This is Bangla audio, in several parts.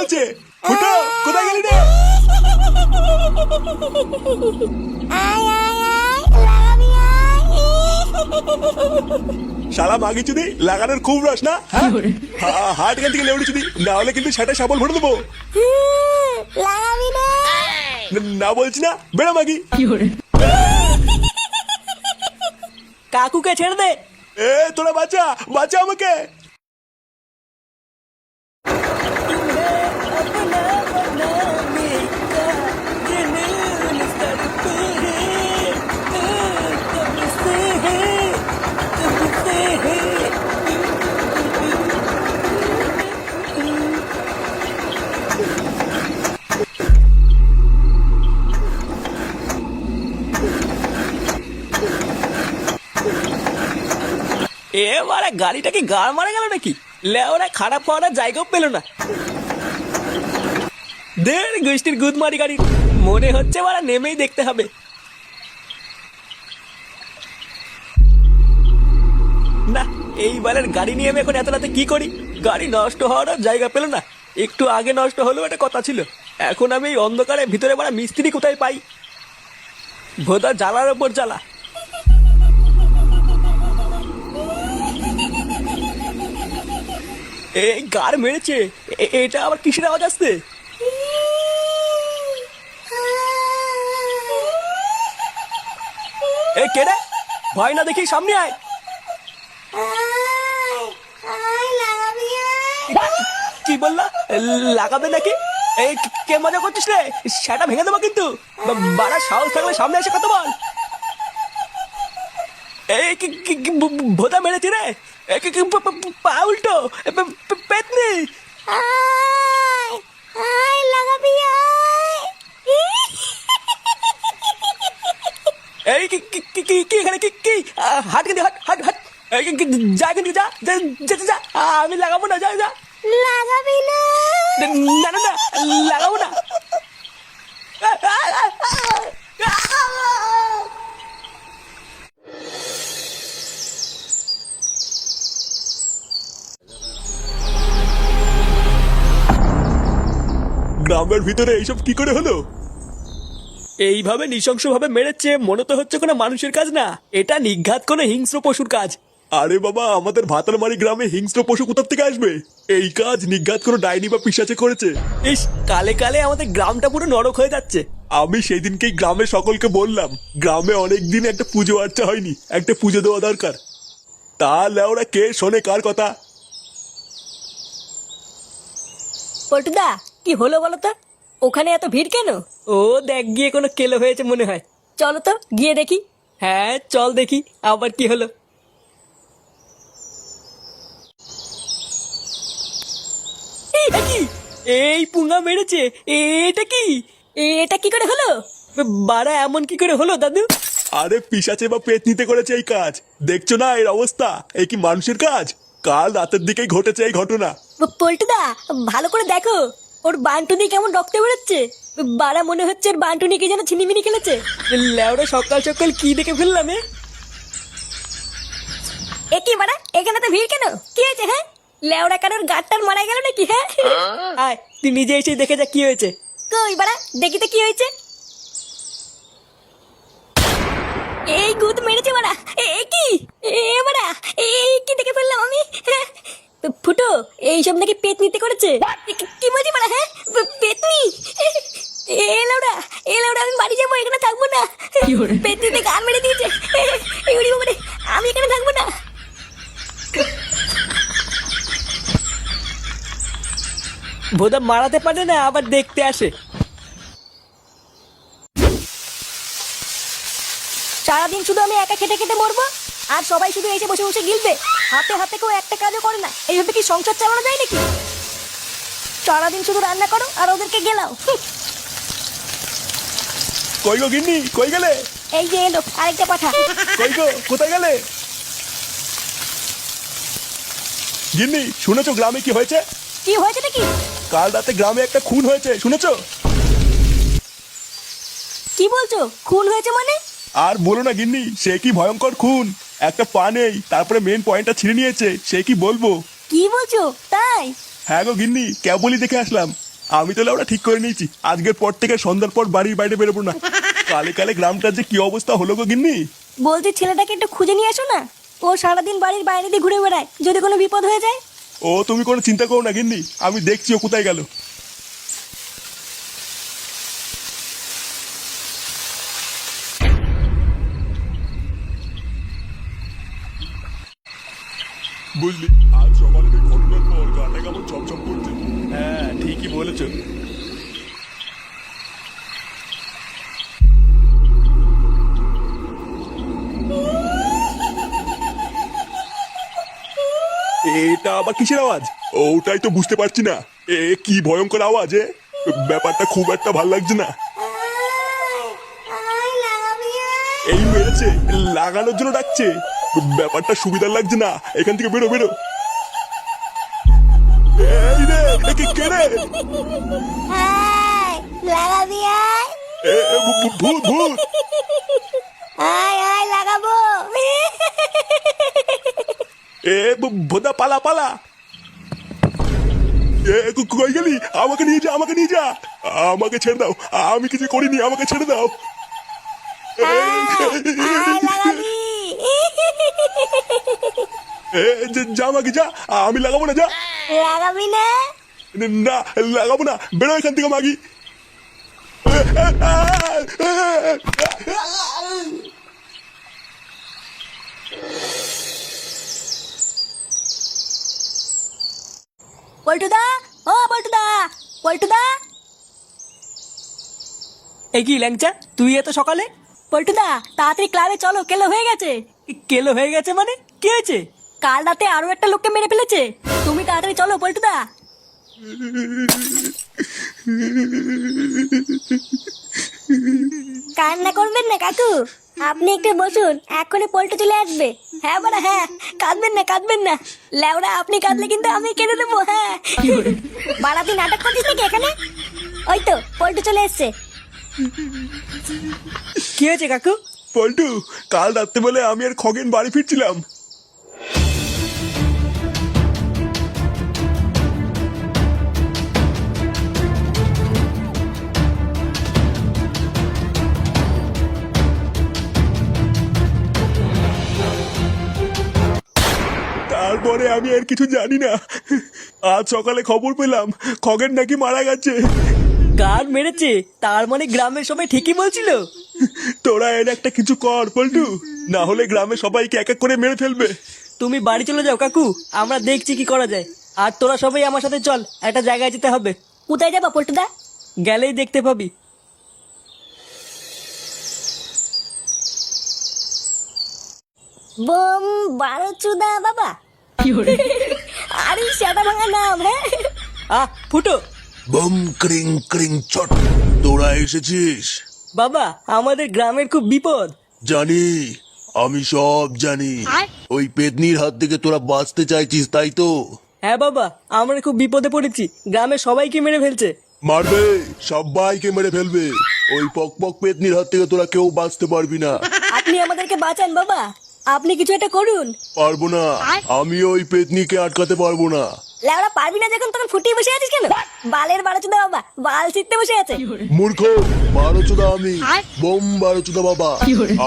বলছে? ফুটো কোথায় গেলি রে? আয় আয় আয় লাগাবি আয় শালা মাগি চুদি লাগানোর খুব রস না? হ্যাঁ? হাট এখান থেকে লেউড়ি চুদি না হলে কিন্তু সেটা সাবল ভরে দেবো। না বলছি না বেড়া মাগি কাকুকে ছেড়ে দে। এ তোরা বাঁচা বাঁচা আমাকে। গাড়িটা কি গাড় মারা গেল নাকি? লেওরা খারাপ হওয়ার জায়গাও পেল না। দের গোষ্ঠীর গুদ মারি গাড়ি। মনে হচ্ছে মারা নেমেই দেখতে হবে। না এইবারের গাড়ি নিয়ে আমি এখন এত রাতে কি করি? গাড়ি নষ্ট হওয়ারও জায়গা পেল না। একটু আগে নষ্ট হলেও একটা কথা ছিল। এখন আমি এই অন্ধকারে ভিতরে মারা মিস্ত্রি কোথায় পাই? ভোদা জ্বালার ওপর জ্বালা। এই গার মেরেছে। এটা আবার কিসের আওয়াজ আসছে? এ কেডা ভয় না দেখি, সামনে আয়। কি বললা? লাগাবে নাকি? এই কে- কে মজা করছিস রে? সেটা ভেঙে দেবো কিন্তু। বাড়া সাহস থাকলে সামনে এসে কত বল। এই কি, কি- কি, ভোদা মেরেছে রে? এ কি- কি পা- পা- পা উল্টো এ পে- পে- পেতনি আয় আয় লাগাবি আয় এই কি কি কি কি এখানে কি কি হাট কিন্তু হাট হাট হাট এই কি- যা কিন্তু যা যা যা, যা, যা আহ, আমি লাগাবো না যা যা। লাগাবি না গ্রামের ভিতরে এইসব কি করে হলো? এইভাবে নৃশংসভাবে মেরেছে মনে তো হচ্ছে কোনো মানুষের কাজ না। এটা নিঘাত কোনো হিংস্র পশুর কাজ। আরে বাবা আমাদের ভাতালমারি গ্রামে হিংস্র পশু কোথা থেকে আসবে? এই কাজ নিজ্ঞাত কোনো ডাইনি বা পিসাচে করেছে? ইস কালে কালে আমাদের গ্রামটা পুরো নরক হয়ে যাচ্ছে। আমি সেই দিনকেই গ্রামের সকলকে বললাম গ্রামে অনেক দিন একটা পুজো আর্চা হয়নি একটা পুজো দেওয়া দরকার। তাহলে ওরা কে শোনে কার কথা। পল্টুদা কি হলো বলো তো ওখানে এত ভিড় কেন? ও দেখ গিয়ে কোনো কেলো হয়েছে মনে হয়। চলো তো গিয়ে দেখি। হ্যাঁ চল দেখি আবার কি হলো। এই, এ পুঙ্গা মেরেছে এটা কি? এটা কি করে হলো? বাড়া এমন কি করে হলো দাদু? আরে পিসাচে বা পেট নিতে করেছে এই কাজ। দেখছ না এর অবস্থা? এই কি মানুষের কাজ? কাল রাতের দিকেই ঘটেছে এই ঘটনা। পল্টুদা ভালো করে দেখো। ওর বান্টুনি কেমন রক্ত বেরোচ্ছে? বাড়া মনে হচ্ছে ওর বান্টুনিকে যেন ছিনিমিনি খেলেছে। লেওরা সকাল সকাল কি দেখে ফেললাম এ? এ কি বাড়া এখানে তো ভিড় কেন? কি হয়েছে হ্যাঁ? লেওড়া কারোর গাড়টার মারা গেল নাকি হ্যাঁ? আয় তুই নিজে এসে দেখে যা কি হয়েছে। কই বাড়া দেখি তো কি হয়েছে। এই গুদ মেরেছে বাড়া এ এ কি? এ বাড়া এই কি দেখে ফেললাম আমি? ফুটো এইসব নাকি পেট নিতে করেছে কি- বলছি বাড়া হ্যাঁ? পেতনি? এ লাউডা আমি বাড়ি যাব এখানে থাকব না। পেট নিতে গান মেরে দিয়েছে। এই বাবারে আমি এখানে থাকব না। বোধা মারাতে পারে না আবার দেখতে আসে। সারাদিন শুধু আমি একা খেটে খেটে মরবো? আর সবাই শুধু এসে বসে বসে গিলবে। হাতে হাতে কেউ একটা কাজও করে না। এইভাবে কি সংসার চালানো যায় নাকি? সারাদিন শুধু রান্না করো আর ওদেরকে গেলাও। কই গো গিন্নি? কই গেলে? এই যে এলো আরেকটা পাঠা। কই গো? কোথায় গেলে? গিন্নি শুনেছো গ্রামে কি হয়েছে? কি হয়েছে নাকি? কাল রাতে গ্রামে একটা খুন হয়েছে শুনেছো? কি বলছো? খুন হয়েছে মানে? আর বলো না গিন্নি সে কি ভয়ঙ্কর খুন? একটা পা নেই তারপরে মেন পয়েন্টটা ছিঁড়ে নিয়েছে সে কি বলব? কি বলছো? তাই? হ্যাঁ গো গিন্নি কেবলই দেখে আসলাম। আমি তো ওরা ঠিক করে নিয়েছি। আজকের পর থেকে সন্ধ্যার পর বাড়ির বাইরে বেরোবো না। কালে কালে গ্রামটার যে কি অবস্থা হলো গো গিন্নি? বলছি ছেলেটাকে একটু খুঁজে নিয়ে আসো না। ও সারাদিন বাড়ির বাইরে দিয়ে ঘুরে বেড়ায়। যদি কোনো বিপদ হয়ে যায়? ও তুমি কোনো চিন্তা করো না গিন্নি। আমি দেখছি ও কোথায় গেল। এটা আবার কিসের আওয়াজ? ওটাই তো বুঝতে পারছি না। এ কি ভয়ঙ্কর আওয়াজ এ? ব্যাপারটা খুব একটা ভালো লাগছে না। এই মেরেছে লাগানোর জন্য ডাকছে। ব্যাপারটা সুবিধার লাগছে না। এখান থেকে বেরো বেরো। ভূত ভূত। লাগাবো। এ ভোদা পালা পালা এ কই গেলি আমাকে নিয়ে যা আমাকে নিয়ে যা আমাকে ছেড়ে দাও আমি কিছু করিনি আমাকে ছেড়ে দাও আয় এ, যা- যা আমাকে যা আমি লাগাবো না যা লাগাবি না না লাগাবো না বেরো এখান থেকে মাগি পল্টুদা ও পল্টুদা পল্টুদা। এই কি ল্যাংচা তুই এত সকালে? পল্টুদা তাড়াতাড়ি ক্লাবে চলো কেলো হয়ে গেছে। কেলো হয়ে গেছে মানে? কি হয়েছে? কাল রাতে আরও একটা লোককে মেরে ফেলেছে। তুমি তাড়াতাড়ি চলো পল্টুদা। কান্না করবেন না কাকু। আপনি একটু বসুন এখনই পল্টু চলে আসবে। হ্যাঁ বাড়া হ্যাঁ কাঁদবেন না কাঁদবেন না। লেওড়া আপনি কাঁদলে কিন্তু আমি কেঁদে দেবো হ্যাঁ। বাড়া তুই নাটক করছিস নাকি এখানে? ওই তো পল্টু চলে এসছে। কি হয়েছে কাকু? পল্টু কাল রাত্রে বলে আমি আর খগেন বাড়ি ফিরছিলাম। তারপরে আমি আর কিছু জানি না। আজ সকালে খবর পেলাম খগেন নাকি মারা গেছে। গান মেরেছে তার মানে গ্রামের সবাই ঠিকই বলছিল। তোরা এর একটা কিছু কর পল্টু। না হলে গ্রামে সবাইকে এক এক করে মেরে ফেলবে। তুমি বাড়ি চলে যাও কাকু। আমরা দেখছি কি করা যায়। আর তোরা সবাই আমার সাথে চল একটা জায়গায় যেতে হবে। কোথায় যাবা পল্টুদা? গেলেই দেখতে পাবি। বোম বারো চুদা বাবা। আরে সেটা ভাঙা নাম হ্যাঁ? আহ ফুটো। বম ক্রিং ক্রিং চট। তোরা এসেছিস? বাবা আমাদের গ্রামের খুব বিপদ। জানি আমি সব জানি। ওই পেতনির হাত থেকে তোরা বাঁচতে চাইছিস তাই তো? হ্যাঁ বাবা আমরা খুব বিপদে পড়েছি। গ্রামের সবাইকে মেরে ফেলছে। মারবে সবাইকে মেরে ফেলবে। ওই পক পক পেতনির হাত থেকে তোরা কেউ বাঁচতে পারবি না। আপনি আমাদেরকে বাঁচান বাবা। আপনি কিছু একটা করুন। পারব না। আমি ওই পেতনিকে আটকাতে পারব না। পারবি না যখন তখন ফুটিয়ে বসে আছিস কেন? বালের বারো চুদা বাবা বাল ছিটতে বসে আছে। মূর্খ বারোচোদা আমি বোম বারোচোদা বাবা।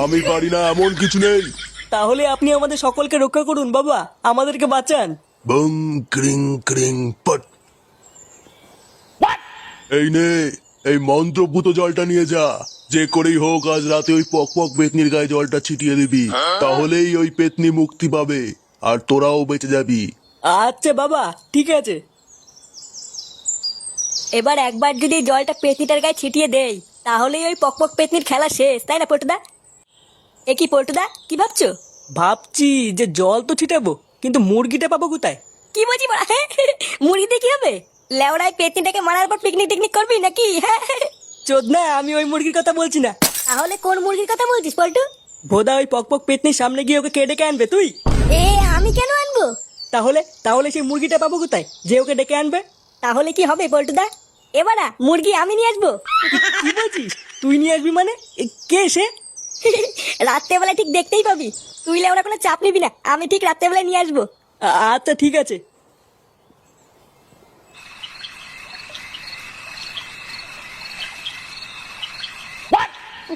আমি পারি না এমন কিছু নেই। তাহলে আপনি আমাদের সকলকে রক্ষা করুন বাবা। আমাদেরকে বাঁচান। বম ক্রিং ক্রিং পট। এই নে এই মন্ত্রপুত জলটা নিয়ে যা। যে করেই হোক আজ রাতে ওই পক পক পেতনির গায়ে জলটা ছিটিয়ে দিবি। তাহলেই ওই পেতনি মুক্তি পাবে আর তোরাও বেঁচে যাবি। আচ্ছা বাবা ঠিক আছে। এবার একবার যদি জলটা পেতনিটার গায়ে ছিটিয়ে দেই তাহলেই ওই পকপক পেতনির খেলা শেষ তাই না পল্টুদা? এ কি পল্টুদা কি ভাবছ? ভাবছি যে জল তো ছিটাবো কিন্তু মুরগিটা পাবো কোথায়? কি বলছি দিয়ে কি হবে? লেওড়ায় পেতনিটাকে মারার পর পিকনিক টিকনিক করবি নাকি? হ্যাঁ চোদ না আমি ওই মুরগির কথা বলছি না। তাহলে কোন মুরগির কথা বলছিস পল্টু? ভোদা ওই পক পক পেতনির সামনে গিয়ে ওকে কেটে ডেকে আনবে তুই? এ আমি কেন আনব? তাহলে তাহলে সেই মুরগিটা পাবো কোথায়? যে ওকে ডেকে আনবে? তাহলে কি হবে পল্টুদা? এবারা মুরগি আমি নিয়ে আসব। কি বলছিস? তুই নিয়ে আসবি মানে? কে সে? রাত্রেবেলা ঠিক দেখতেই পাবি। তুই লেওড়া কোনো চাপ নিবি না আমি ঠিক রাত্রেবেলা নিয়ে আসব। আচ্ছা ঠিক আছে।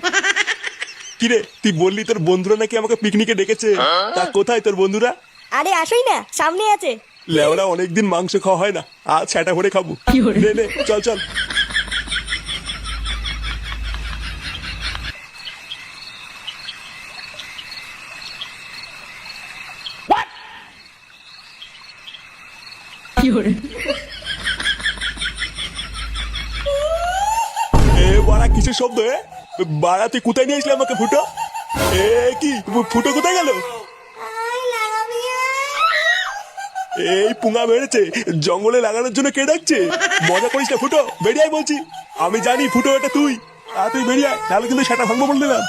কিরে তুই বললি তোর বন্ধুরা নাকি আমাকে পিকনিকে ডেকেছে? তা কোথায় তোর বন্ধুরা? আরে আসোই না সামনে আছে। লেওরা অনেকদিন মাংস খাওয়া হয় না আজ সেটা করে খাব। নে নে চল চল। এ বাড়া কিসের শব্দ, এ? বাড়া, তুই কোথায় নিয়ে আসলে আমাকে ফুটো? এ, কি, ফুটো কোথায় গেল? এই পুঙ্গা বেড়েছে, জঙ্গলে লাগানোর জন্য কে ডাকছে? মজা করিস না ফুটো বেরিয়াই বলছি। আমি জানি ফুটো এটা তুই। আর তুই বেরিয়ে তাহলে কিন্তু সেটা ভাঙবো বললে না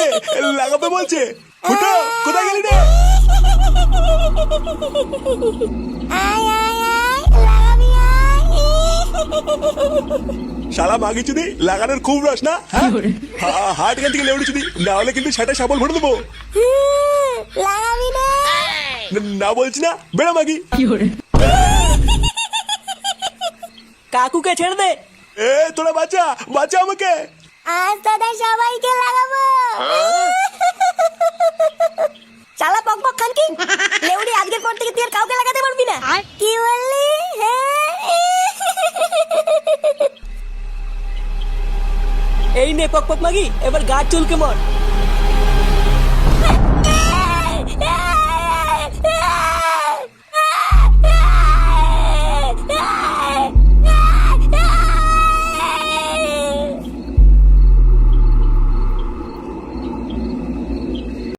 রে লাগাবে বলছে। ফুটো কোথায় গেলি রে? শালা মাগি চুদি লাগানোর খুব রস না? হ্যাঁ? হাট এখান থেকে লেউড়ি চুদি না হলে কিন্তু সেটা সাবল ভরে দেবো। না না- না বলছি না বেড়া মাগি। কাকুকে ছেড়ে দে। এ তোরা বাচ্চা বাচ্চা আমাকে। আজ দাদা সবাইকে লাগাবো। চালা পক পক খান কি? লেউড়ি আজকের পর থেকে তুই আর কাউকে লাগাতে পারবি না? কি বললি? হ্যাঁ। এই নে পক পক মাগি এবার গাছ চুলকে মর।